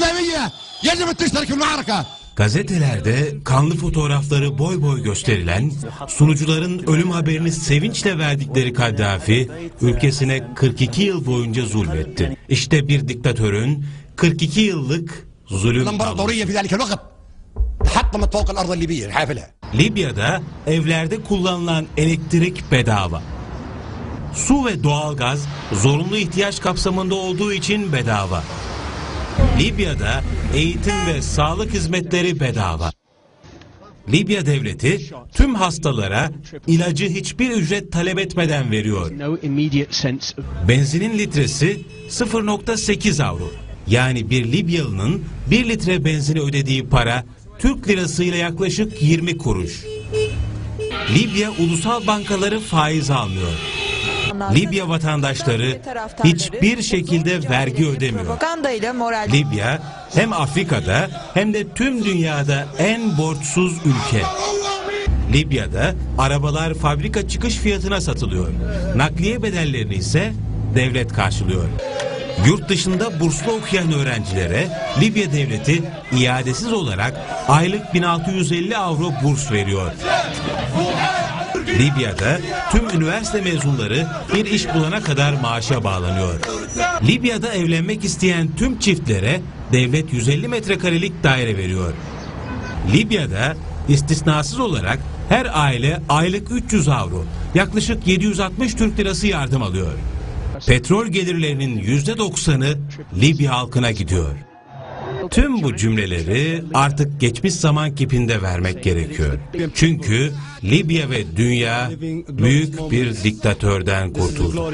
الإسلامية يجب أن تشترك في المعركة Gazetelerde kanlı fotoğrafları boy boy gösterilen, sunucuların ölüm haberini sevinçle verdikleri Kaddafi, ülkesine 42 yıl boyunca zulmetti. İşte bir diktatörün 42 yıllık zulüm tablosu. الإمبراطورية في ذلك الوقت تحطمت فوق الأرض الليبية الحافلة Libya'da evlerde kullanılan elektrik bedava. Su ve doğalgaz zorunlu ihtiyaç kapsamında olduğu için bedava. Libya'da eğitim ve sağlık hizmetleri bedava. Libya devleti tüm hastalara ilacı hiçbir ücret talep etmeden veriyor. Benzinin litresi 0.8 avro. Yani bir Libyalı'nın 1 litre benzine ödediği para Türk lirasıyla yaklaşık 20 kuruş. Libya ulusal bankaları faiz almıyor. Libya vatandaşları hiçbir şekilde vergi ödemiyor. Libya hem Afrika'da hem de tüm dünyada en borçsuz ülke. Libya'da arabalar fabrika çıkış fiyatına satılıyor. Nakliye bedellerini ise devlet karşılıyor. Yurt dışında burslu okuyan öğrencilere Libya devleti iadesiz olarak aylık 1650 avro burs veriyor. Libya'da tüm üniversite mezunları bir iş bulana kadar maaşa bağlanıyor. Libya'da evlenmek isteyen tüm çiftlere devlet 150 metrekarelik daire veriyor. Libya'da istisnasız olarak her aile aylık 300 avro, yaklaşık 760 Türk lirası yardım alıyor. Petrol gelirlerinin %90'ı Libya halkına gidiyor. Tüm bu cümleleri artık geçmiş zaman kipinde vermek gerekiyor. Çünkü Libya ve dünya büyük bir diktatörden kurtuldu.